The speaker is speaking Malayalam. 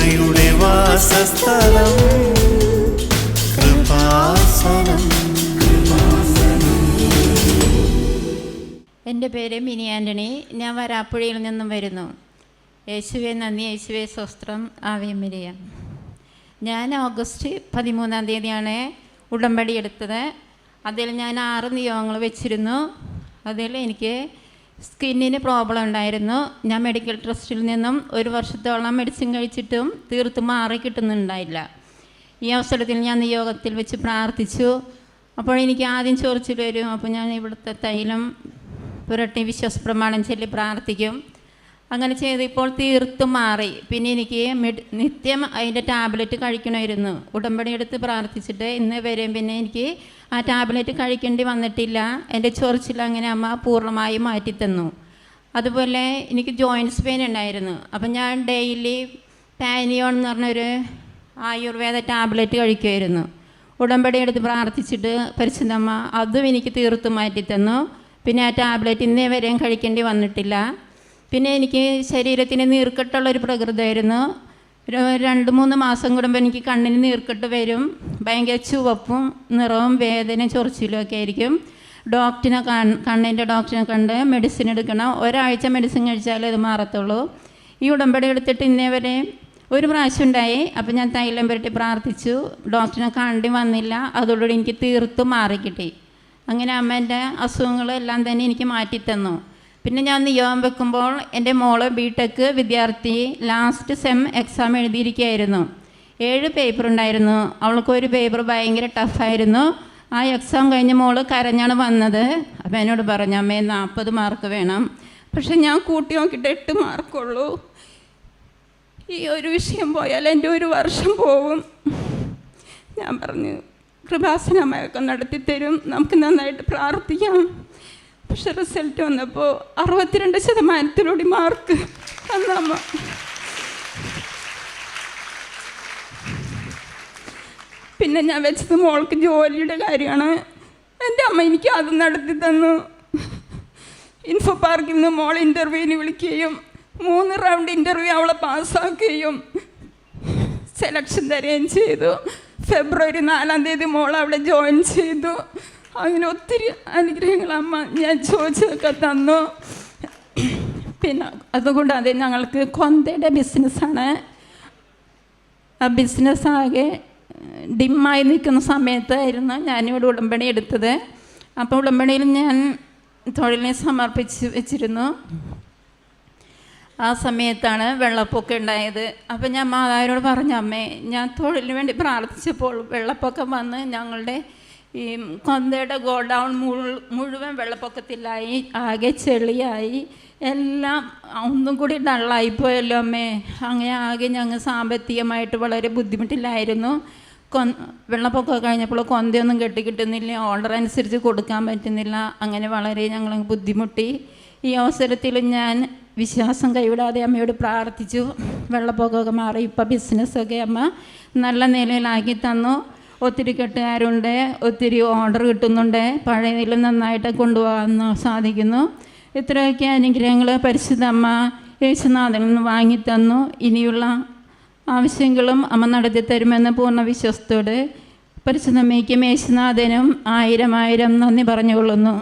കൃപയുടെ വാസസ്ഥലം കൃപാസനം. എന്റെ പേര് മിനി ആന്റണി. ഞാൻ വരാപ്പുഴയിൽ നിന്നും വരുന്നു. യേശുവെ നന്ദി. യേശുവെ സ്വസ്ത്രം. ആവേമിരിയ ഞാൻ ഓഗസ്റ്റ് പതിമൂന്നാം തീയതിയാണ് ഉടമ്പടി എടുത്തത്. അതിൽ ഞാൻ ആറ് നിയോഗങ്ങൾ വെച്ചിരുന്നു. അതിൽ എനിക്ക് സ്കിന്നിന് പ്രോബ്ലം ഉണ്ടായിരുന്നു. ഞാൻ മെഡിക്കൽ ട്രസ്റ്റിൽ നിന്നും ഒരു വർഷത്തോളം മെഡിസിൻ കഴിച്ചിട്ടും തീർത്തും മാറി കിട്ടുന്നുണ്ടായില്ല. ഈ അവസരത്തിൽ ഞാൻ നിയോഗത്തിൽ വെച്ച് പ്രാർത്ഥിച്ചു. അപ്പോൾ എനിക്ക് ആദ്യം ചൊറിച്ചിൽ വരും അപ്പോൾ ഞാൻ ഇവിടുത്തെ തൈലം പുരട്ടി വിശ്വാസ പ്രമാണം ചൊല്ലി പ്രാർത്ഥിക്കും. അങ്ങനെ ചെയ്ത് ഇപ്പോൾ തീർത്തും മാറി. പിന്നെ എനിക്ക് നിത്യം അതിന്റെ ടാബ്ലറ്റ് കഴിക്കണമായിരുന്നു. ഉടമ്പടി എടുത്ത് പ്രാർത്ഥിച്ചിട്ട് ഇന്ന് വരെയും പിന്നെ എനിക്ക് ആ ടാബ്ലറ്റ് കഴിക്കേണ്ടി വന്നിട്ടില്ല. എന്റെ ചൊറിച്ചിൽ അങ്ങനെ അമ്മ പൂർണമായി മാറ്റിത്തന്നു. അതുപോലെ എനിക്ക് ജോയിന്റ്സ് പെയിൻ ഉണ്ടായിരുന്നു. അപ്പം ഞാൻ ഡെയിലി പാനിയോൺ എന്ന് പറഞ്ഞൊരു ആയുർവേദ ടാബ്ലറ്റ് കഴിക്കുമായിരുന്നു. ഉടമ്പടി എടുത്ത് പ്രാർത്ഥിച്ചിട്ട് പരിശുദ്ധമ്മ അതും എനിക്ക് തീർത്തും മാറ്റിത്തന്നു. പിന്നെ ആ ടാബ്ലറ്റ് ഇന്നേ വരെയും കഴിക്കേണ്ടി വന്നിട്ടില്ല. പിന്നെ എനിക്ക് ശരീരത്തിന് നീർക്കെട്ടുള്ള ഒരു പ്രകൃതമായിരുന്നു. രണ്ട് മൂന്ന് മാസം കൂടുമ്പോൾ എനിക്ക് കണ്ണിന് നീർക്കെട്ട് വരും. ഭയങ്കര ചുവപ്പും നിറവും വേദന ചൊറിച്ചിലും ഒക്കെ ആയിരിക്കും. ഡോക്ടറിനെ കാണ് കണ്ണിന്റെ ഡോക്ടറിനെ കണ്ട് മെഡിസിൻ എടുക്കണം. ഒരാഴ്ച മെഡിസിൻ കഴിച്ചാലേ ഇത് മാറത്തുള്ളൂ. ഈ ഉടമ്പടി എടുത്തിട്ട് ഇന്നേ വരെ ഒരു പ്രാവശ്യം ഉണ്ടായി. അപ്പം ഞാൻ തൈലം പുരട്ടി പ്രാർത്ഥിച്ചു. ഡോക്ടറിനെ കണ്ടി വന്നില്ല. അതോടുകൂടി എനിക്ക് തീർത്തും മാറിക്കിട്ടി. അങ്ങനെ അമ്മേന്റെ അസുഖങ്ങളെല്ലാം തന്നെ എനിക്ക് മാറ്റിത്തന്നു. പിന്നെ ഞാൻ നിയോഗം വെക്കുമ്പോൾ എന്റെ മോൾ ബി ടെക് വിദ്യാർത്ഥി ലാസ്റ്റ് സെം എക്സാം എഴുതിയിരിക്കുകയായിരുന്നു. ഏഴ് പേപ്പർ ഉണ്ടായിരുന്നു. അവൾക്ക് ഒരു പേപ്പർ ഭയങ്കര ടഫായിരുന്നു ആ എക്സാം കഴിഞ്ഞ മോൾ കരഞ്ഞാണ് വന്നത്. അപ്പം എന്നോട് പറഞ്ഞു അമ്മേ നാൽപ്പത് മാർക്ക് വേണം. പക്ഷെ ഞാൻ കൂട്ടി നോക്കിയിട്ട് എട്ട് മാർക്കുള്ളൂ ഈ ഒരു വിഷയം പോയാൽ എന്റെ ഒരു വർഷം പോവും. ഞാൻ പറഞ്ഞു കൃപാസനമയൊക്കെ നടത്തിത്തരും. നമുക്ക് നന്നായിട്ട് പ്രാർത്ഥിക്കാം. പക്ഷെ റിസൾട്ട് വന്നപ്പോൾ അറുപത്തിരണ്ട് ശതമാനത്തിലൂടെ മാർക്ക് തന്നമ്മ പിന്നെ ഞാൻ വെച്ചത് മോൾക്ക് ജോലിയുടെ കാര്യമാണ്. എന്റെ അമ്മ എനിക്ക് അത് നടത്തി തന്നു. ഇൻഫോ പാർക്കിൽ നിന്ന് മോൾ ഇന്റർവ്യൂവിന് വിളിക്കുകയും മൂന്ന് റൗണ്ട് ഇന്റർവ്യൂ അവളെ പാസ്സാക്കുകയും സെലക്ഷൻ തരുകയും ചെയ്തു. ഫെബ്രുവരി നാലാം തീയതി മോൾ അവിടെ ജോയിൻ ചെയ്തു. അങ്ങനെ ഒത്തിരി അനുഗ്രഹങ്ങൾ അമ്മ ഞാൻ ചോദിച്ചതൊക്കെ തന്നു. പിന്നെ അതുകൊണ്ട് അതെ ഞങ്ങൾക്ക് കൊന്തയുടെ ബിസിനസ്സാണ്. ആ ബിസിനസ് ആകെ ഡിമ്മായി നിൽക്കുന്ന സമയത്തായിരുന്നു ഞാനിവിടെ ഉടമ്പടി എടുത്തത്. അപ്പോൾ ഉടമ്പടിയിൽ ഞാൻ തൊഴിലിനെ സമർപ്പിച്ച് വെച്ചിരുന്നു. ആ സമയത്താണ് വെള്ളപ്പൊക്കം ഉണ്ടായത്. അപ്പോൾ ഞാൻ മാതാവിനോട് പറഞ്ഞു അമ്മേ ഞാൻ തൊഴിലിന് വേണ്ടി പ്രാർത്ഥിച്ചപ്പോൾ വെള്ളപ്പൊക്കം വന്ന് ഞങ്ങളുടെ ഈ കൊന്തയുടെ ഗോഡൗൺ മുഴുവൻ വെള്ളപ്പൊക്കത്തിലായി ആകെ ചെളിയായി. എല്ലാം ഒന്നും കൂടി ഡള്ളായിപ്പോയല്ലോ അമ്മേ. അങ്ങനെ ആകെ ഞങ്ങൾ സാമ്പത്തികമായിട്ട് വളരെ ബുദ്ധിമുട്ടിലായിരുന്നു. കൊ വെള്ളപ്പൊക്കം കഴിഞ്ഞപ്പോൾ കൊന്തയൊന്നും കെട്ടി കിട്ടുന്നില്ല. ഓർഡർ അനുസരിച്ച് കൊടുക്കാൻ പറ്റുന്നില്ല. അങ്ങനെ വളരെ ഞങ്ങൾ ബുദ്ധിമുട്ടി. ഈ അവസരത്തിൽ ഞാൻ വിശ്വാസം കൈവിടാതെ അമ്മയോട് പ്രാർത്ഥിച്ചു. വെള്ളപ്പൊക്കമൊക്കെ മാറി. ഇപ്പം ബിസിനസ്സൊക്കെ അമ്മ നല്ല നിലയിലാക്കി തന്നു. ഒത്തിരി കെട്ടുകാരുണ്ട് ഒത്തിരി ഓർഡർ കിട്ടുന്നുണ്ട് പഴയതിൽ നന്നായിട്ട് കൊണ്ടുപോകാൻ സാധിക്കുന്നു. ഇത്രയൊക്കെ അനുഗ്രഹങ്ങൾ പരിശുദ്ധ അമ്മ യേശുനാഥനിൽ നിന്ന് വാങ്ങിത്തന്നു. ഇനിയുള്ള ആവശ്യങ്ങളും അമ്മ നടത്തി തരുമെന്ന് പൂർണ വിശ്വസത്തോട് പരിശുദ്ധമ്മയ്ക്കും യേശുനാഥനും ആയിരം ആയിരം നന്ദി പറഞ്ഞുകൊള്ളുന്നു.